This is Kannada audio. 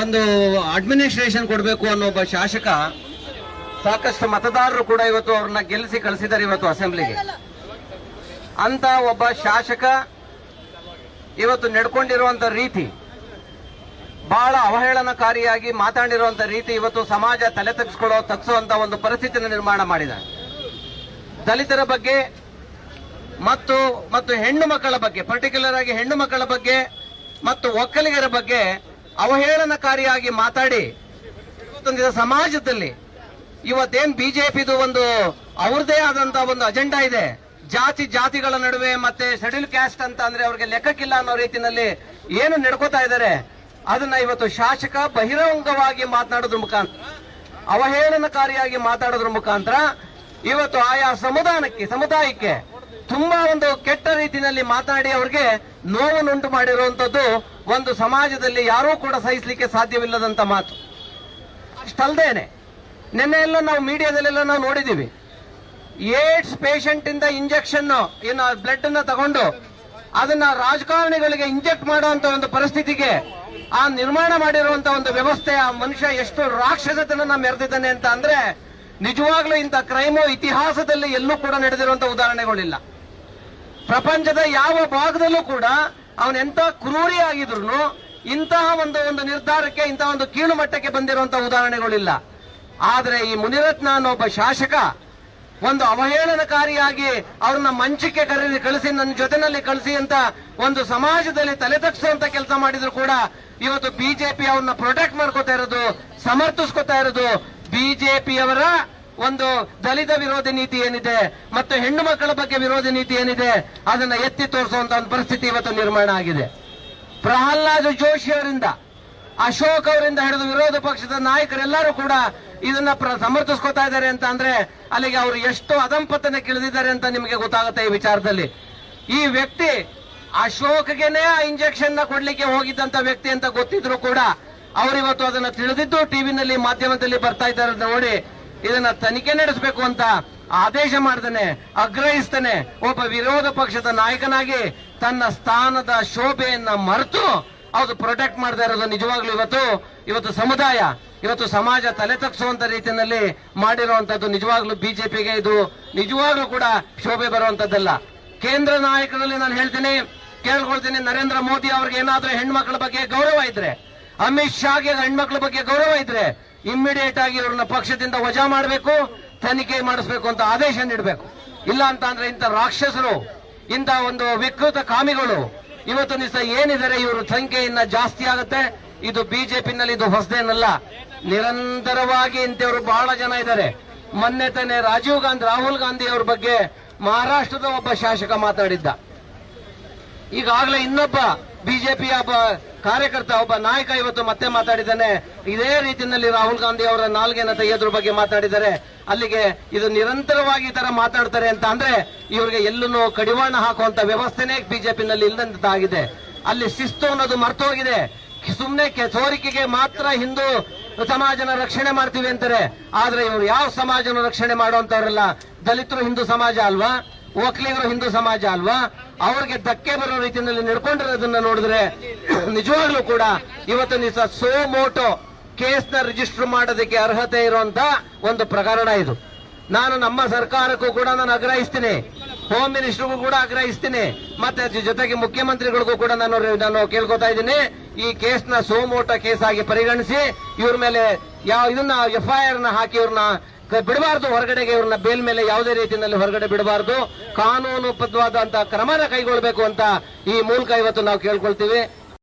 ಒಂದು ಅಡ್ಮಿನಿಸ್ಟ್ರೇಷನ್ ಕೊಡಬೇಕು ಅನ್ನೋ ಒಬ್ಬ ಶಾಸಕ ಸಾಕಷ್ಟು ಮತದಾರರು ಕೂಡ ಇವತ್ತು ಅವ್ರನ್ನ ಗೆಲ್ಲಿಸಿ ಕಳಿಸಿದ್ದಾರೆ ಇವತ್ತು ಅಸೆಂಬ್ಲಿಗೆ ಅಂತ ಒಬ್ಬ ಶಾಸಕ ಇವತ್ತು ನಡ್ಕೊಂಡಿರುವಂತ ರೀತಿ, ಬಹಳ ಅವಹೇಳನಕಾರಿಯಾಗಿ ಮಾತಾಡಿರುವಂತ ರೀತಿ ಇವತ್ತು ಸಮಾಜ ತಲೆ ತಗ್ಸ್ಕೊಳ್ಳೋ ತಗ್ಸುವಂತ ಒಂದು ಪರಿಸ್ಥಿತಿಯನ್ನು ನಿರ್ಮಾಣ ಮಾಡಿದ. ದಲಿತರ ಬಗ್ಗೆ ಮತ್ತು ಮತ್ತು ಹೆಣ್ಣು ಮಕ್ಕಳ ಬಗ್ಗೆ ಪರ್ಟಿಕ್ಯುಲರ್ ಆಗಿ ಹೆಣ್ಣು ಮಕ್ಕಳ ಬಗ್ಗೆ ಮತ್ತು ಒಕ್ಕಲಿಗರ ಬಗ್ಗೆ ಅವಹೇಳನಕಾರಿಯಾಗಿ ಮಾತಾಡಿ ತಂದಿದ ಸಮಾಜದಲ್ಲಿ ಇವತ್ತೇನ್ ಬಿಜೆಪಿದು ಒಂದು ಅವ್ರದೇ ಆದಂತ ಒಂದು ಅಜೆಂಡಾ ಇದೆ. ಜಾತಿ ಜಾತಿಗಳ ನಡುವೆ ಮತ್ತೆ ಶೆಡ್ಯೂಲ್ ಕ್ಯಾಸ್ಟ್ ಅಂತ ಅಂದ್ರೆ ಅವ್ರಿಗೆ ಲೆಕ್ಕಕ್ಕಿಲ್ಲ ಅನ್ನೋ ರೀತಿನಲ್ಲಿ ಏನು ನಡ್ಕೋತಾ ಇದ್ದಾರೆ, ಅದನ್ನ ಇವತ್ತು ಶಾಸಕ ಬಹಿರಂಗವಾಗಿ ಮಾತನಾಡೋದ್ರ ಮುಖಾಂತರ, ಅವಹೇಳನಕಾರಿಯಾಗಿ ಮಾತಾಡೋದ್ರ ಮುಖಾಂತರ ಇವತ್ತು ಆಯಾ ಸಮುದಾಯಕ್ಕೆ ಸಮುದಾಯಕ್ಕೆ ತುಂಬಾ ಒಂದು ಕೆಟ್ಟ ರೀತಿಯಲ್ಲಿ ಮಾತನಾಡಿ ಅವ್ರಿಗೆ ನೋವನ್ನುಂಟು ಮಾಡಿರುವಂತದ್ದು ಒಂದು ಸಮಾಜದಲ್ಲಿ ಯಾರೂ ಕೂಡ ಸಹಿಸಲಿಕ್ಕೆ ಸಾಧ್ಯವಿಲ್ಲದಂತ ಮಾತು. ಅಷ್ಟಲ್ದೇನೆ ನಿನ್ನೆ ಎಲ್ಲ ನಾವು ಮೀಡಿಯಾದಲ್ಲೆಲ್ಲ ನಾವು ನೋಡಿದ್ದೀವಿ ಏಡ್ಸ್ ಪೇಷಂಟ್ ಇಂದ ಇಂಜೆಕ್ಷನ್ ಏನು ಬ್ಲಡ್ ಅನ್ನ ತಗೊಂಡು ಅದನ್ನ ರಾಜಕಾರಣಿಗಳಿಗೆ ಇಂಜೆಕ್ಟ್ ಮಾಡುವಂತ ಒಂದು ಪರಿಸ್ಥಿತಿಗೆ ಆ ನಿರ್ಮಾಣ ಮಾಡಿರುವಂತ ಒಂದು ವ್ಯವಸ್ಥೆ ಆ ಮನುಷ್ಯ ಎಷ್ಟು ರಾಕ್ಷಸತನ ಮೆರೆದಿದ್ದಾನೆ ಅಂತ ಅಂದ್ರೆ ನಿಜವಾಗ್ಲೂ ಇಂಥ ಕ್ರೈಮು ಇತಿಹಾಸದಲ್ಲಿ ಎಲ್ಲೂ ಕೂಡ ನಡೆದಿರುವಂತ ಉದಾಹರಣೆಗಳಿಲ್ಲ. ಪ್ರಪಂಚದ ಯಾವ ಭಾಗದಲ್ಲೂ ಕೂಡ ಅವನೆಂತ ಕ್ರೂರಿ ಆಗಿದ್ರು ಇಂತಹ ಒಂದು ಒಂದು ನಿರ್ಧಾರಕ್ಕೆ, ಇಂತಹ ಒಂದು ಕೀಳು ಮಟ್ಟಕ್ಕೆ ಬಂದಿರುವಂತಹ ಉದಾಹರಣೆಗಳಿಲ್ಲ. ಆದ್ರೆ ಈ ಮುನಿರತ್ನ ಅನ್ನೋ ಒಬ್ಬ ಶಾಸಕ ಒಂದು ಅವಹೇಳನಕಾರಿಯಾಗಿ ಅವ್ರನ್ನ ಮಂಚಕ್ಕೆ ಕರೆದು ಕಳಿಸಿ, ನನ್ನ ಜೊತೆನಲ್ಲಿ ಕಳಿಸಿ ಅಂತ ಒಂದು ಸಮಾಜದಲ್ಲಿ ತಲೆ ತಗ್ಸುವಂತ ಕೆಲಸ ಮಾಡಿದ್ರು ಕೂಡ ಇವತ್ತು ಬಿಜೆಪಿ ಅವ್ರನ್ನ ಪ್ರೊಟೆಕ್ಟ್ ಮಾಡ್ಕೋತಾ ಇರೋದು, ಸಮರ್ಥಿಸ್ಕೋತಾ ಇರೋದು ಬಿಜೆಪಿಯವರ ಒಂದು ದಲಿತ ವಿರೋಧಿ ನೀತಿ ಏನಿದೆ ಮತ್ತು ಹೆಣ್ಣು ಮಕ್ಕಳ ಬಗ್ಗೆ ವಿರೋಧಿ ನೀತಿ ಏನಿದೆ, ಅದನ್ನ ಎತ್ತಿ ತೋರಿಸುವಂತ ಒಂದು ಪರಿಸ್ಥಿತಿ ಇವತ್ತು ನಿರ್ಮಾಣ ಆಗಿದೆ. ಪ್ರಹ್ಲಾದ್ ಜೋಶಿ ಅವರಿಂದ, ಅಶೋಕ್ ಅವರಿಂದ ಹಿಡಿದು ವಿರೋಧ ಪಕ್ಷದ ನಾಯಕರೆಲ್ಲರೂ ಕೂಡ ಇದನ್ನ ಸಮರ್ಥಿಸ್ಕೊತಾ ಇದ್ದಾರೆ ಅಂತ ಅಂದ್ರೆ ಅಲ್ಲಿಗೆ ಅವರು ಎಷ್ಟು ಅದಂಪತನ ಇಳಿದಿದ್ದಾರೆ ಅಂತ ನಿಮಗೆ ಗೊತ್ತಾಗುತ್ತೆ ಈ ವಿಚಾರದಲ್ಲಿ. ಈ ವ್ಯಕ್ತಿ ಅಶೋಕ್ಗೆನೆ ಆ ಇಂಜೆಕ್ಷನ್ನ ಕೊಡ್ಲಿಕ್ಕೆ ಹೋಗಿದ್ದಂತ ವ್ಯಕ್ತಿ ಅಂತ ಗೊತ್ತಿದ್ರು ಕೂಡ ಅವರಿವತ್ತು ಅದನ್ನ ತಿಳಿದಿದ್ದು ಟಿವಿನಲ್ಲಿ ಮಾಧ್ಯಮದಲ್ಲಿ ಬರ್ತಾ ಇದ್ದಾರೆ ನೋಡಿ ಇದನ್ನ ತನಿಖೆ ನಡೆಸಬೇಕು ಅಂತ ಆದೇಶ ಮಾಡ್ತಾನೆ ಆಗ್ರಹಿಸ್ತಾನೆ. ಒಬ್ಬ ವಿರೋಧ ಪಕ್ಷದ ನಾಯಕನಾಗಿ ತನ್ನ ಸ್ಥಾನದ ಶೋಭೆಯನ್ನ ಮರೆತು ಅದು ಪ್ರೊಟೆಕ್ಟ್ ಮಾಡ್ತಾ ಇರೋದು ನಿಜವಾಗ್ಲೂ ಇವತ್ತು ಇವತ್ತು ಸಮುದಾಯ, ಇವತ್ತು ಸಮಾಜ ತಲೆ ತಗ್ಸುವಂತ ರೀತಿಯಲ್ಲಿ ಮಾಡಿರುವಂತದ್ದು ನಿಜವಾಗ್ಲೂ ಬಿಜೆಪಿಗೆ ಇದು ನಿಜವಾಗ್ಲೂ ಕೂಡ ಶೋಭೆ ಬರುವಂತದ್ದಲ್ಲ. ಕೇಂದ್ರ ನಾಯಕರಲ್ಲಿ ನಾನು ಹೇಳ್ತೀನಿ, ಕೇಳ್ಕೊಳ್ತೀನಿ, ನರೇಂದ್ರ ಮೋದಿ ಅವ್ರಿಗೆ ಏನಾದ್ರೂ ಹೆಣ್ಮಕ್ಳ ಬಗ್ಗೆ ಗೌರವ ಇದ್ರೆ, ಅಮಿತ್ ಶಾಗೆ ಹೆಣ್ಮಕ್ಳ ಬಗ್ಗೆ ಗೌರವ ಇದ್ರೆ ಇಮ್ಮಿಡಿಯೇಟ್ ಆಗಿ ಇವ್ರನ್ನ ಪಕ್ಷದಿಂದ ವಜಾ ಮಾಡಬೇಕು, ತನಿಖೆ ಮಾಡಿಸ್ಬೇಕು ಅಂತ ಆದೇಶ ನೀಡಬೇಕು. ಇಲ್ಲ ಅಂತ ಅಂದ್ರೆ ಇಂಥ ರಾಕ್ಷಸರು, ಇಂಥ ಒಂದು ವಿಕೃತ ಕಾಮಿಗಳು, ಇವತ್ತು ನಿಸ ಏನಿದ್ದಾರೆ ಇವರು ಸಂಖ್ಯೆ ಇನ್ನ ಜಾಸ್ತಿ ಆಗುತ್ತೆ. ಇದು ಬಿಜೆಪಿನಲ್ಲಿ ಇದು ಹೊಸದೇನಲ್ಲ. ನಿರಂತರವಾಗಿ ಇಂಥವ್ರು ಬಹಳ ಜನ ಇದ್ದಾರೆ. ಮೊನ್ನೆ ತಾನೆ ರಾಜೀವ್ ಗಾಂಧಿ, ರಾಹುಲ್ ಗಾಂಧಿ ಅವ್ರ ಬಗ್ಗೆ ಮಹಾರಾಷ್ಟ್ರದ ಒಬ್ಬ ಶಾಸಕ ಮಾತಾಡಿದ್ದ. ಈಗಾಗಲೇ ಇನ್ನೊಬ್ಬ ಬಿಜೆಪಿಯ ಕಾರ್ಯಕರ್ತ ಒಬ್ಬ ನಾಯಕ ಇವತ್ತು ಮತ್ತೆ ಮಾತಾಡಿದ್ದಾನೆ. ಇದೇ ರೀತಿಯಲ್ಲಿ ರಾಹುಲ್ ಗಾಂಧಿ ಅವರ ನಾಲ್ಗೆನ ತೆಗೆಯೋದ್ರ ಬಗ್ಗೆ ಮಾತಾಡಿದ್ದಾರೆ. ಅಲ್ಲಿಗೆ ಇದು ನಿರಂತರವಾಗಿ ಈ ತರ ಮಾತಾಡ್ತಾರೆ ಅಂತ ಅಂದ್ರೆ ಇವರಿಗೆ ಎಲ್ಲೂ ಕಡಿವಾಣ ಹಾಕುವಂತ ವ್ಯವಸ್ಥೆನೇ ಬಿಜೆಪಿನಲ್ಲಿ ಇಲ್ಲದಂತಾಗಿದೆ ಅಲ್ಲಿ ಶಿಸ್ತು ಅನ್ನೋದು ಮರ್ತೋಗಿದೆ. ಸುಮ್ಮನೆ ಸೋರಿಕೆಗೆ ಮಾತ್ರ ಹಿಂದೂ ಸಮಾಜನ ರಕ್ಷಣೆ ಮಾಡ್ತೀವಿ ಅಂತಾರೆ. ಆದ್ರೆ ಇವರು ಯಾವ ಸಮಾಜನ ರಕ್ಷಣೆ ಮಾಡುವಂತವ್ರಲ್ಲ? ದಲಿತರು ಹಿಂದೂ ಸಮಾಜ ಅಲ್ವಾ? ಒಕ್ಕಲಿಗರು ಹಿಂದೂ ಸಮಾಜ ಅಲ್ವಾ? ಅವ್ರಿಗೆ ಧಕ್ಕೆ ಬರೋ ರೀತಿಯಲ್ಲಿ ನಡ್ಕೊಂಡಿರೋದನ್ನ ನೋಡಿದ್ರೆ ನಿಜವಾಗ್ಲೂ ಕೂಡ ಇವತ್ತು ದಿವಸ ಸೋ ಮೋಟೋ ಕೇಸ್ನ ರಿಜಿಸ್ಟರ್ ಮಾಡೋದಕ್ಕೆ ಅರ್ಹತೆ ಇರುವಂತ ಒಂದು ಪ್ರಕರಣ ಇದು. ನಾನು ನಮ್ಮ ಸರ್ಕಾರಕ್ಕೂ ಕೂಡ ನಾನು ಆಗ್ರಹಿಸ್ತೀನಿ. ಹೋಮ್ ಮಿನಿಸ್ಟರ್ಗೂ ಕೂಡ ಆಗ್ರಹಿಸ್ತೀನಿ. ಮತ್ತೆ ಜೊತೆಗೆ ಮುಖ್ಯಮಂತ್ರಿಗಳಿಗೂ ಕೂಡ ನಾನು ನಾನು ಕೇಳ್ಕೊತಾ ಇದ್ದೀನಿ. ಈ ಕೇಸ್ನ ಸೋಮೋಟ ಕೇಸ್ ಆಗಿ ಪರಿಗಣಿಸಿ ಇವ್ರ ಮೇಲೆ ಯಾವ ಇದನ್ನ ಎಫ್ಐಆರ್ನ ಹಾಕಿ ಇವ್ರನ್ನ ಬಿಡಬಾರ್ದು. ಹೊರಗಡೆಗೆ ಇವ್ರನ್ನ ಬೇಲ್ ಮೇಲೆ ಯಾವುದೇ ರೀತಿಯಲ್ಲಿ ಹೊರಗಡೆ ಬಿಡಬಾರ್ದು. ಕಾನೂನು ಬದ್ಧವಾದಂತಹ ಕ್ರಮನ ಕೈಗೊಳ್ಳಬೇಕು ಅಂತ ಈ ಮೂಲಕ ಇವತ್ತು ನಾವು ಕೇಳ್ಕೊಳ್ತೀವಿ.